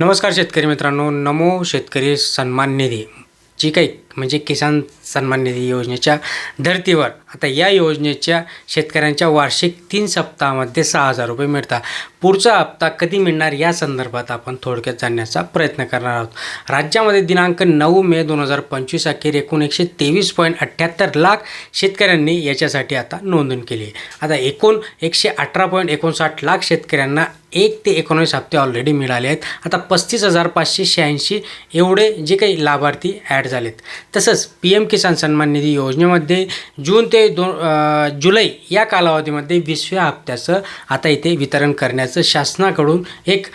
नमस्कार शेतकरी मित्रांनो नमो शेतकरी सन्मान निधी. जी काही म्हणजे किसान सन्मान निधी योजनेच्या धर्तीवर. आता या योजनेच्या शेतकऱ्यांच्या वार्षिक तीन सप्ताहामध्ये सहा हजार रुपये मिळतात. पुढचा हप्ता कधी मिळणार या संदर्भात आपण थोडक्यात जाणण्याचा प्रयत्न करणार आहोत. राज्यामध्ये दिनांक नऊ मे दोन हजार पंचवीस अखेर एकूण एकशे तेवीस पॉईंट अठ्ठ्याहत्तर लाख शेतकऱ्यांनी याच्यासाठी आता नोंदणी केली आहे. आता एकूण एकशे अठरा पॉईंट एकोणसाठ लाख शेतकऱ्यांना एक ते एकोणवीस हप्ते ऑलरेडी मिळाले आहेत. आता पस्तीस हजार पाचशे शहाऐंशी एवढे जे काही लाभार्थी ॲड झालेत. तसंच पी एम किसान किसान सन्मान निधी योजनेमध्ये जून ते दोन जुलै या कालावधीमध्ये वीसव्या हप्त्याचं आता इथे वितरण करण्याचं शासनाकडून एक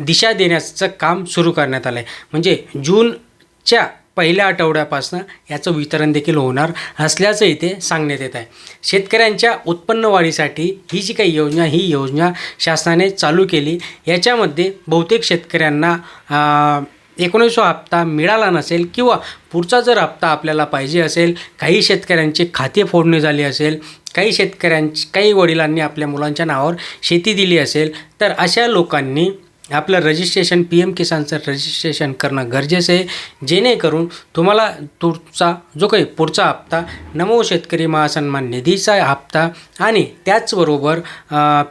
दिशा देण्याचं काम सुरू करण्यात आलं आहे म्हणजे जूनच्या पहिल्या आठवड्यापासून याचं वितरण देखील होणार असल्याचं इथे सांगण्यात येत आहे. शेतकऱ्यांच्या उत्पन्न वाढीसाठी ही जी काही योजना ही योजना शासनाने चालू केली याच्यामध्ये बहुतेक शेतकऱ्यांना एकोणीसवा हप्ता मिळाला नसेल किंवा पुढचा जर हप्ता आपल्याला पाहिजे असेल काही शेतकऱ्यांची खाते फोडणी झाली असेल काही शेतकऱ्यांची काही वडिलांनी आपल्या मुलांच्या नावावर शेती दिली असेल तर अशा लोकांनी आपलं रजिस्ट्रेशन पी एम किसानचं रजिस्ट्रेशन करणं गरजेचं आहे. जेणेकरून तुम्हाला तुमचा जो काही पुढचा हप्ता नमो शेतकरी महासन्मान निधीचा हप्ता आणि त्याचबरोबर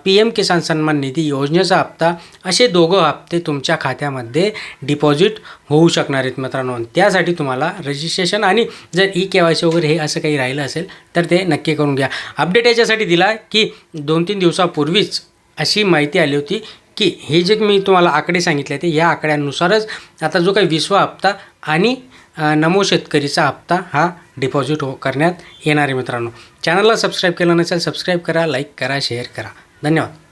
पी एम किसान सन्मान निधी योजनेचा हप्ता असे दोघं हप्ते तुमच्या खात्यामध्ये डिपॉझिट होऊ शकणार आहेत मित्रांनो. त्यासाठी तुम्हाला रजिस्ट्रेशन आणि जर ई के वाय सी वगैरे हे असं काही राहिलं असेल तर ते नक्की करून घ्या. अपडेट याच्यासाठी दिला की दोन तीन दिवसापूर्वीच अशी माहिती आली होती की हे जे मी तुम्हाला आकडे सांगितले ते या आकड्यानुसारच आता जो काही विसवा हप्ता आणि नमो शेतकरीचा हप्ता हा डिपॉझिट हो करण्यात येणार आहे मित्रांनो. चॅनलला सबस्क्राईब केलं नसेल सबस्क्राईब करा लाईक करा शेअर करा. धन्यवाद.